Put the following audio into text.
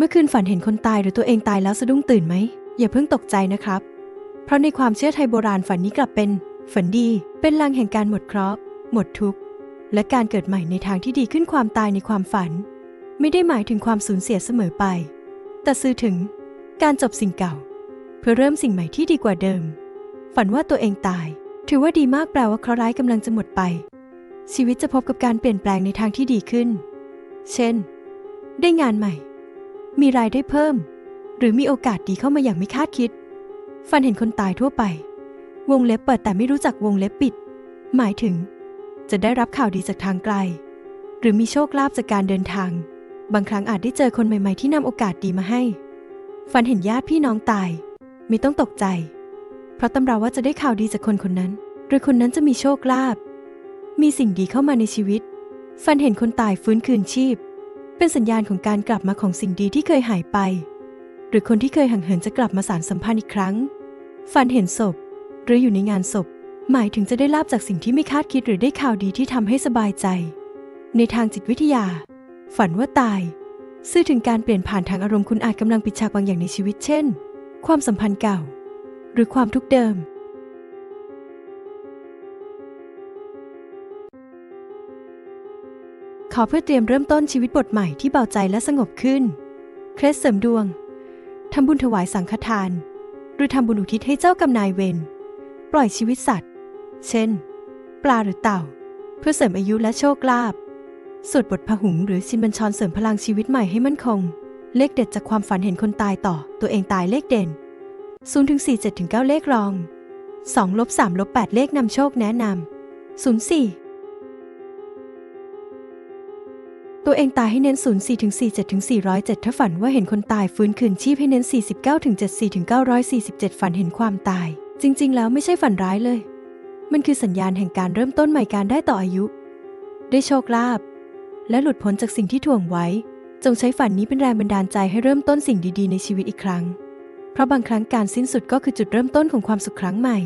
เมื่อคืนฝันเห็นคนตายหรือตัวเองตายแล้วสะดุ้งตื่นไหม อย่าเพิ่งตกใจนะครับ เพราะในความเชื่อไทยโบราณฝันนี้กลับเป็น ฝันดี เป็นลางแห่งการหมดเคราะห์หมดทุกข์และการเกิดใหม่ในทางที่ดีขึ้นความตายในความฝัน ไม่ได้หมายถึงความสูญเสียเสมอไป แต่สื่อถึง การจบสิ่งเก่า เพื่อเริ่มสิ่งใหม่ที่ดีกว่าเดิม ฝันว่าตัวเองตาย ถือว่าดีมากแปลว่าเคราะห์ร้ายกำลังจะหมดไป ชีวิตจะพบกับการเปลี่ยนแปลงในทางที่ดีขึ้น เช่น ได้งานใหม่ มีรายได้เพิ่ม หรือมีโอกาสดีเข้ามาอย่างไม่คาดคิดฝันเห็นคนตายทั่วไป วงเล็บเปิดแต่ไม่รู้จักวงเล็บปิด หมายถึง จะได้รับข่าวดีจากทางไกล หรือมีโชคลาภจากการเดินทาง บางครั้งอาจได้เจอคนใหม่ ๆ ที่นำโอกาสดีมาให้ฝันเห็นญาติพี่น้องตาย ไม่ต้องตกใจ เพราะตำราว่าจะได้ข่าวดีจากคนคนนั้น หรือคนนั้นจะมีโชคลาภมีสิ่งดีเข้ามาในชีวิตฝันเห็นคนตายฟื้นคืนชีพ เป็นสัญญาณของการกลับมาของสิ่งดีที่เคยหายไป หรือคนที่เคยห่างเหินจะกลับมาสานสัมพันธ์อีกครั้ง ฝันเห็นศพ หรืออยู่ในงานศพ หมายถึงจะได้ลาบจากสิ่งที่ไม่คาดคิดหรือได้ข่าวดีที่ทำให้สบายใจ ในทางจิตวิทยา ฝันว่าตายสื่อถึงการเปลี่ยนผ่านทางอารมณ์คุณอาจกำลังปิดฉากบางอย่างในชีวิต เช่น ความสัมพันธ์เก่า หรือความทุกข์เดิม อเพื่อเตรียมเริ่มต้นชีวิตบทใหม่ที่เบาใจและสงบขึ้น เคล็ดเสริมดวง ทำบุญถวายสังฆทาน หรือทำบุญอุทิศให้เจ้ากรรมนายเวร ปล่อยชีวิตสัตว์ เช่น ปลาหรือเต่า เพื่อเสริมอายุและโชคลาภ สวดบทพหุงหรือชินบัญชรเสริมพลังชีวิตใหม่ให้มั่นคง เลขเด็ดจากความฝันเห็นคนตายต่อ ตัวเองตายเลขเด่น0ถึง4 7ถึง9เลขรอง2ลบ3ลบ8เลขนำโชคแนะนำ04 ตัวเองตายให้เน้น 0 4ถึง47ถึง407 ถ้าฝันว่าเห็นคนตายฟื้นคืนชีพให้เน้น 49ถึง74ถึง947 ฝันเห็นความตาย จริง ๆ แล้วไม่ใช่ฝันร้ายเลย มันคือสัญญาณแห่งการเริ่มต้นใหม่การได้ต่ออายุ ได้โชคลาภและหลุดพ้นจากสิ่งที่ถ่วงไว้ จงใช้ฝันนี้เป็นแรงบันดาลใจให้เริ่มต้นสิ่งดีๆ ในชีวิตอีกครั้ง เพราะบางครั้งการสิ้นสุดก็คือจุดเริ่มต้นของความสุขครั้งใหม่